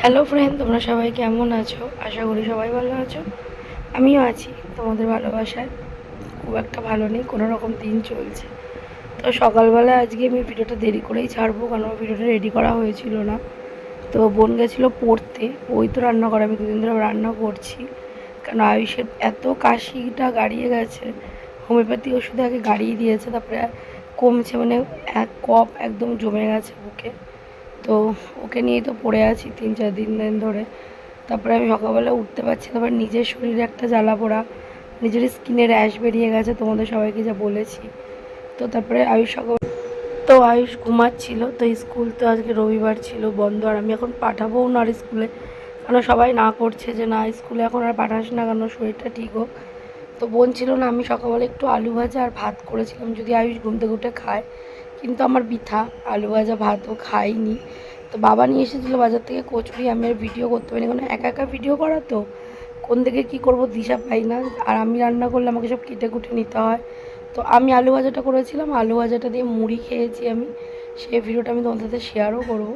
Hello friend তোমরা সবাই কেমন আছো? আশা করি সবাই ভালো আছো। আমিও আছি, তোমাদের ভালোবাসায়। খুব একটা ভালো নেই, কোনো রকম দিন চলছে। তো সকালবেলা আজকে আমি ভিডিওটা দেরি করেই ছাড়বো, কারণ আমার ভিডিওটা রেডি করা হয়েছিল না। তো বোন গেছিল পড়তে, ওই তো রান্না করে, আমি দুদিন ধরে রান্না করছি। কারণ আয়ুষের এত কাশিটা গাড়িয়ে গেছে, হোমিওপ্যাথি ওষুধে আগে গাড়িয়ে দিয়েছে, তারপরে কমছে মানে এক কপ একদম জমে গেছে তো ওকে নিয়েই তো পড়ে আছি তিন চার দিন দিন ধরে। তারপরে আমি সকালবেলা উঠতে পারছি তারপর নিজের শরীরে একটা জ্বালা পোড়া, নিজের স্কিনে র্যাশ বেরিয়ে গেছে, তোমাদের সবাইকে যা বলেছি। তো তারপরে আয়ুষ সকাল তো আয়ুষ ঘুমাচ্ছিল, তো স্কুল তো আজকে রবিবার ছিল, বন্ধ, আর আমি এখন পাঠাবোও না আর স্কুলে। কারণ সবাই না করছে যে, না, স্কুলে এখন আর পাঠাস না কেন, শরীরটা ঠিক হোক। তো বোন ছিল না, আমি সকালবেলা একটু আলু ভাজা আর ভাত করেছিলাম, যদি আয়ুষ ঘুম থেকে উঠে খায়। কিন্তু আমার বৃথা, আলু ভাজা ভাতও খাইনি। তো বাবা নিয়ে এসেছিল বাজার থেকে কচুরি, আমি আর ভিডিও করতে পারিনি। কারণ একা একা ভিডিও করা তো? কোন দিকে কী করব দিশা পাই না। আর আমি রান্না করলে আমাকে সব কেটে কুটে নিতে হয়। তো আমি আলু ভাজাটা করেছিলাম। আলু ভাজাটা দিয়ে মুড়ি খেয়েছি আমি। সেই ভিডিওটা আমি তোমাদের সাথে শেয়ারও করব।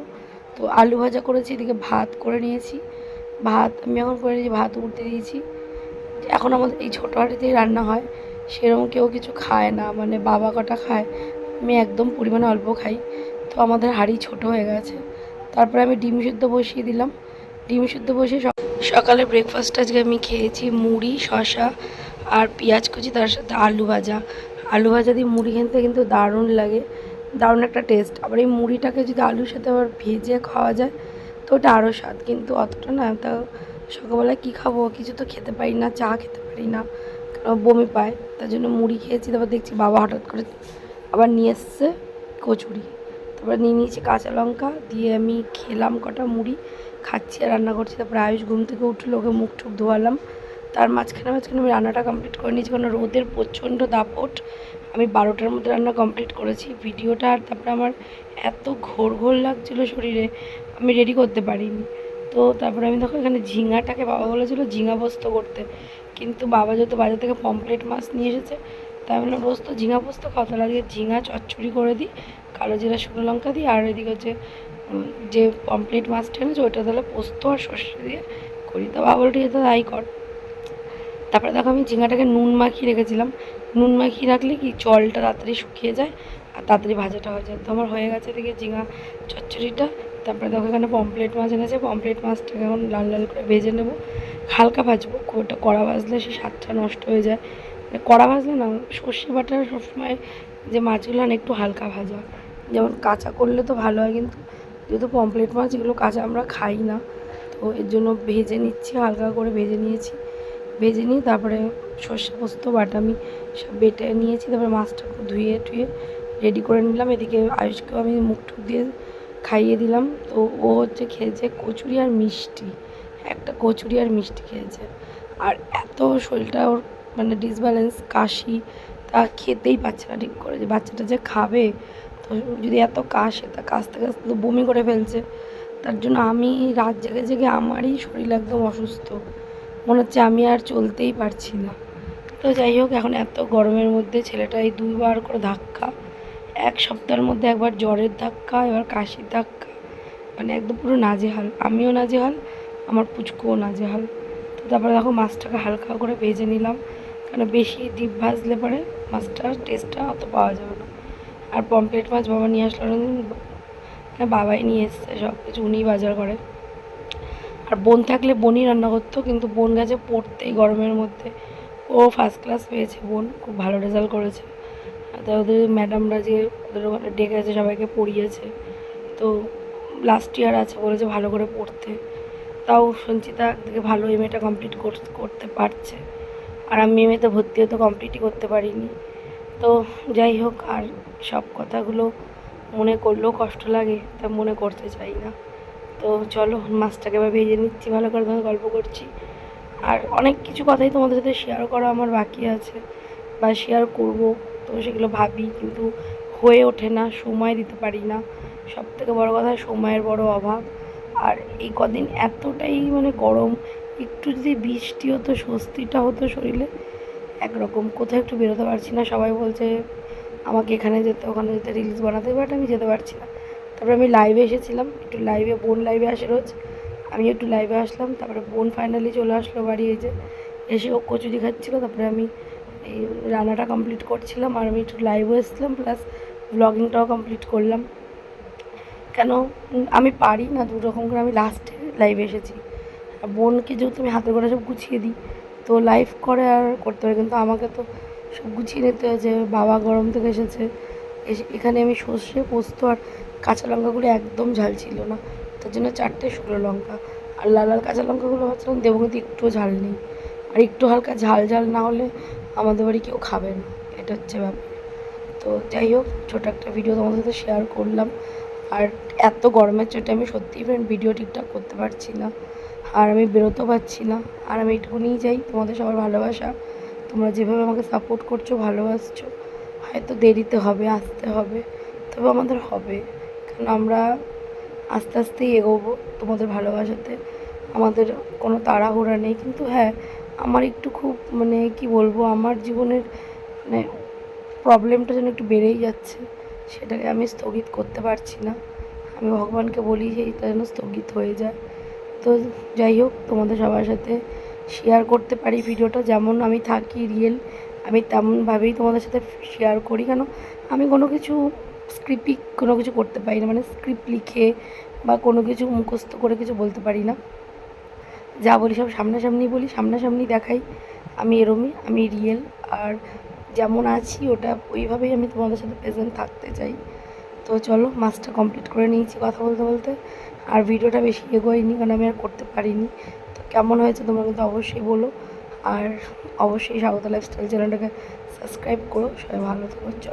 তো আলু ভাজা করেছি, এদিকে ভাত করে নিয়েছি। ভাত, আমি এখন করে নিয়েছি ভাত উঠতে দিয়েছি। এখন আমাদের এই ছোটো হাঁড়িতেই রান্না হয়। সেরকম কেউ কিছু খায় না। মানে বাবা কটা খায়? আমি একদম পরিমাণে অল্প খাই। তো আমাদের হাঁড়ি ছোট হয়ে গেছে। তারপরে আমি ডিম সিদ্ধ বসিয়ে দিলাম। ডিম সিদ্ধ বসিয়ে সকালে ব্রেকফাস্ট আজকে আমি খেয়েছি মুড়ি, শসা আর পেঁয়াজ কুচি, তার সাথে আলু ভাজা। আলু ভাজা দিয়ে মুড়ি খেতে কিন্তু দারুণ লাগে। দারুণ একটা টেস্ট আবার এই মুড়িটাকে যদি আলুর সাথে আবার ভেজে খাওয়া যায়, তো ওটা আরও স্বাদ। কিন্তু অতটা না, তা সকালবেলা কী খাব? কিছু তো খেতে পারি না, চা খেতে পারি না। বমি পায়। তার জন্য মুড়ি খেয়েছি, তারপর দেখছি বাবা হঠাৎ করে আবার নিয়ে এসছে কচুরি। তারপরে নিয়ে নিয়েছি কাঁচা লঙ্কা, দিয়ে আমি খেলাম কটা মুড়ি, খাচ্ছি আর রান্না করছি। তারপরে আয়ুষ ঘুম থেকে উঠল, ওকে মুখ টুক ধোয়ালাম। তার মাঝখানে মাঝখানে আমি রান্নাটা কমপ্লিট করে নিয়েছি, কারণ রোদের প্রচণ্ড দাপট। আমি বারোটার মধ্যে রান্না কমপ্লিট করেছি ভিডিওটা, আর তারপরে আমার এত ঘোর ঘোর লাগছিল শরীরে, আমি রেডি করতে পারিনি। তো তারপরে আমি দেখো এখানে ঝিঙাটাকে বাবা বলেছিল ঝিঙা পোস্ত করতে। কিন্তু বাবা যেহেতু বাজার থেকে পমপ্লেট মাছ নিয়ে এসেছে তাই আমি রোজ ঝিঙা পোস্ত তাহলে আজকে ঝিঙা চচ্চড়ি করে দিই, কালো জিরা, শুকনো লঙ্কা দিই, আর এদিকে হচ্ছে যে পমপ্লেট মাছটা এনেছে ওইটা তাহলে পোস্ত আর সর্ষে দিয়ে করি। তো বাবা ঠিক আছে, তাই কর। তারপরে দেখো আমি ঝিঙাটাকে নুন মাখিয়ে রেখেছিলাম। নুন মাখিয়ে রাখলে কি জলটা তাড়াতাড়ি শুকিয়ে যায়, আর তাড়াতাড়ি ভাজাটা হয়ে যায়। তো আমার হয়ে গেছে এদিকে ঝিঙা চচ্চড়িটা। তারপরে দেখো এখানে পমপ্লেট মাছ এনেছে পমপ্লেট মাছটাকে এখন লাল লাল করে ভেজে নেব। হালকা ভাজবো একটা কড়া ভাজলে সেই স্বাদটা নষ্ট হয়ে যায়। কড়া ভাজলে না, সর্ষে বাটা সবসময় যে মাছগুলো না একটু হালকা ভাজা। যেমন কাঁচা করলে তো ভালো হয়, কিন্তু যেহেতু পমপ্লেট মাছ, এগুলো কাঁচা আমরা খাই না। তো এর জন্য ভেজে নিচ্ছি, হালকা করে ভেজে নিয়েছি। ভেজে নিয়ে তারপরে সর্ষে পোস্ত, বাটা, আমি সব বেটে নিয়েছি, তারপরে মাছটা ধুয়ে টুয়ে রেডি করে নিলাম। এদিকে আয়ুষকেও আমি মুখ টুক দিয়ে খাইয়ে দিলাম। তো ও হচ্ছে খেয়েছে কচুরি আর মিষ্টি, একটা কচুরি আর মিষ্টি খেয়েছে। আর এত শরীরটা ওর মানে ডিসব্যালেন্স কাশি, তা খেতেই পাচ্ছে না ঠিক করে। যে বাচ্চাটা যে খাবে, তো যদি এত কাশে, তা কাশতে কাশতে তো বমি করে ফেলছে। তার জন্য আমি রাত জেগে জেগে আমারই শরীর একদম অসুস্থ। মনে হচ্ছে আমি আর চলতেই পারছি না। তো যাই হোক, এখন এত গরমের মধ্যে ছেলেটা এই দুইবার করে ধাক্কা। এক সপ্তাহের মধ্যে একবার জ্বরের ধাক্কা, এবার কাশির ধাক্কা। মানে একদম পুরো নাজেহাল। আমিও নাজেহাল, আমার পুচকুও নাজেহাল। তো তারপরে দেখো মাছটাকে হালকা করে ভেজে নিলাম। কারণ বেশি ডিপ ভাজলে পরে মাছটার টেস্টটা অত পাওয়া যাবে না। আর পমপ্লেট মাছ বাবা নিয়ে আসলো না বাবাই নিয়ে এসছে সব কিছু উনিই বাজার করে। আর বোন থাকলে বোনই রান্না করতো, কিন্তু বোন গেছে পড়তেই গরমের মধ্যে। ও ফার্স্ট ক্লাস পেয়েছে বোন, খুব ভালো রেজাল্ট করেছে। তা ওদের ম্যাডামরা যে ওদের ওখানে ডেকেছে সবাইকে পড়িয়েছে। তো লাস্ট ইয়ার আছে বলেছে ভালো করে পড়তে। তাও সঞ্চিতা থেকে ভালো এমএটা কমপ্লিট করতে পারছে। আর আমি এমএতে ভর্তি হতে কমপ্লিটই করতে পারিনি। তো যাই হোক, আর সব কথাগুলো মনে করলেও কষ্ট লাগে, তা মনে করতে চাই না। তো চলো, মাছটাকে এবার ভেজে নিচ্ছি, ভালো করে তোমাকে গল্প করছি। আর অনেক কিছু কথাই তোমাদের সাথে শেয়ার করা আমার বাকি আছে, বা শেয়ার করব, তো সেগুলো ভাবি, কিন্তু হয়ে ওঠে না, সময় দিতে পারি না। সব থেকে বড়ো কথা, সময়ের বড় অভাব। আর এই কদিন এতটাই মানে গরম একটু যদি বৃষ্টি হতো, স্বস্তিটা হতো শরীরে, একরকম। কোথাও একটু বেরোতে পারছি না। সবাই বলছে, আমাকে এখানে যেতে, ওখানে যেতে রিলস বানাতে। বাট আমি যেতে পারছি না। তারপরে আমি লাইভে এসেছিলাম। একটু লাইভে বোন লাইভে আসে রোজ। আমি একটু লাইভে আসলাম। তারপরে বোন ফাইনালি চলে আসলো বাড়ি এই যে। এসে ও কচুরি খাচ্ছিলো। তারপরে আমি এই রান্নাটা কমপ্লিট করছিলাম। আর আমি একটু লাইভও এসেছিলাম। প্লাস ব্লগিংটাও কমপ্লিট করলাম। কেন? আমি পারি না। দু রকম করে আমি লাস্টে লাইভে এসেছি। বোনকে যেহেতু আমি হাতে করে সব গুছিয়ে দিই, তো লাইভ করে আর করতে পারি। কিন্তু আমাকে তো সব গুছিয়ে নিতে হয়েছে। বাবা গরম থেকে এসেছে। এসে এখানে আমি সর্ষে, পোস্ত আর কাঁচা লঙ্কাগুলো একদম ঝাল ছিল না। তার জন্য চারটে শুকনো লঙ্কা। আর লাল লাল কাঁচা লঙ্কাগুলো ভাবছিলাম, দেবো কিন্তু একটুও ঝাল নেই। আর একটু হালকা ঝাল ঝাল না হলে আমাদের বাড়ি কেউ খাবে না। এটা হচ্ছে ব্যাপার। তো যাই হোক, ছোটো একটা ভিডিও তোমাদের সাথে শেয়ার করলাম। আর এত গরমের চোটে আমি সত্যিই ফ্রেন্ড ভিডিও ঠিকঠাক করতে পারছি না। আর আমি বেরোতেও পারছি না। আর আমি এটুকুনিই যাই তোমাদের সবার ভালোবাসা। তোমরা যেভাবে আমাকে সাপোর্ট করছ, ভালোবাসছো, হয়তো দেরিতে হবে, আসতে হবে, তবে আমাদের হবে। কারণ আমরা আস্তে আস্তেই এগোবো তোমাদের ভালোবাসাতে। আমাদের কোনো তাড়াহুড়া নেই। কিন্তু হ্যাঁ আমার একটু খুব মানে কি বলব, আমার জীবনের মানে প্রবলেমটা যেন একটু বেড়েই যাচ্ছে, সেটাকে আমি স্থগিত করতে পারছি না। আমি ভগবানকে বলি যে এটা যেন স্থগিত হয়ে যায়। তো যাই হোক, তোমাদের সবার সাথে শেয়ার করতে পারি ভিডিওটা। যেমন আমি থাকি রিয়েল আমি তেমনভাবেই তোমাদের সাথে শেয়ার করি। কেন? আমি কোনো কিছু স্ক্রিপ্টিক কোনো কিছু করতে পারি না। মানে স্ক্রিপ্ট লিখে বা কোনো কিছু মুখস্থ করে কিছু বলতে পারি না। যা বলি সব সামনাসামনি বলি, সামনাসামনি দেখাই। আমি এরমই, আমি রিয়েল আর যেমন আছি, ওটা ওইভাবেই আমি তোমাদের সাথে প্রেজেন্ট থাকতে চাই। তো চলো মাছটা কমপ্লিট করে নিয়েছি কথা বলতে বলতে। আর ভিডিওটা বেশি এগোয়নি, কারণ আমি আর করতে পারিনি। তো কেমন হয়েছে তোমরা কিন্তু অবশ্যই বলো। আর অবশ্যই স্বাগত লাইফস্টাইল চ্যানেলটাকে সাবস্ক্রাইব করো। সবাই ভালো থেকো, চলো।